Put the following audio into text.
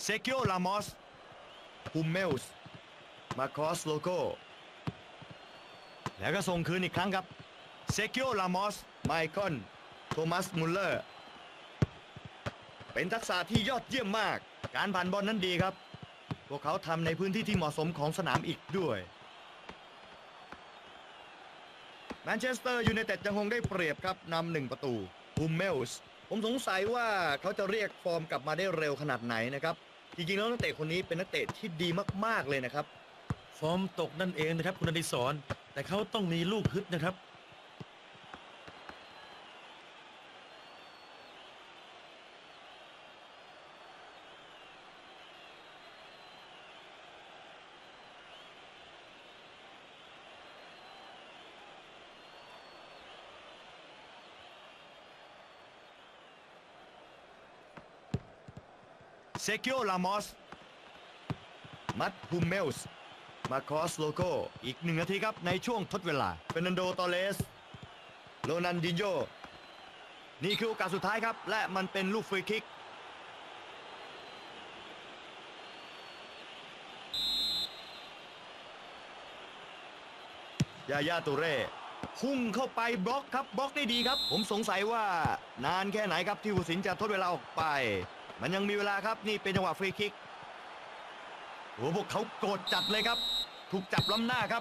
เซกิโอลามอสฮุมเมลส์มาคอสโลโกแล้วก็ส่งคืนอีกครั้งครับเซกิโอลามอสไมคอนโทมัสมุลเลอร์ เป็นทักษะที่ยอดเยี่ยมมาก การผ่านบอลนั้นดีครับ พวกเขาทำในพื้นที่ที่เหมาะสมของสนามอีกด้วยแมนเชสเตอร์ยูไนเต็ดยังคงได้เปรียบครับนำหนึ่งประตูฮูมเมลส์ ผมสงสัยว่าเขาจะเรียกฟอร์มกลับมาได้เร็วขนาดไหนนะครับ จริงๆแล้วนักเตะคนนี้เป็นนักเตะที่ดีมากๆเลยนะครับ ฟอร์มตกนั่นเองนะครับ คุณอดิศรแต่เขาต้องมีลูกฮึดนะครับ เซกิโอลามอส มัดฮูมเมลส์ มาคอสโลโกอีกหนึ่งนาทีครับ ในช่วงทดเวลาเฟนันโดตอเลส โรนันดินโย นี่คือโอกาสสุดท้ายครับ และมันเป็นลูกฟรีคิก ยายาตูเร่พุ่งเข้าไปบล็อกครับบล็อกได้ดีครับ ผมสงสัยว่านานแค่ไหนครับที่ผู้สินจะทดเวลาออกไป มันยังมีเวลาครับนี่เป็นจังหวะฟรีคิกโอ้พวกเขาโกรธจัดเลยครับ ถูกจับล้ำหน้าครับ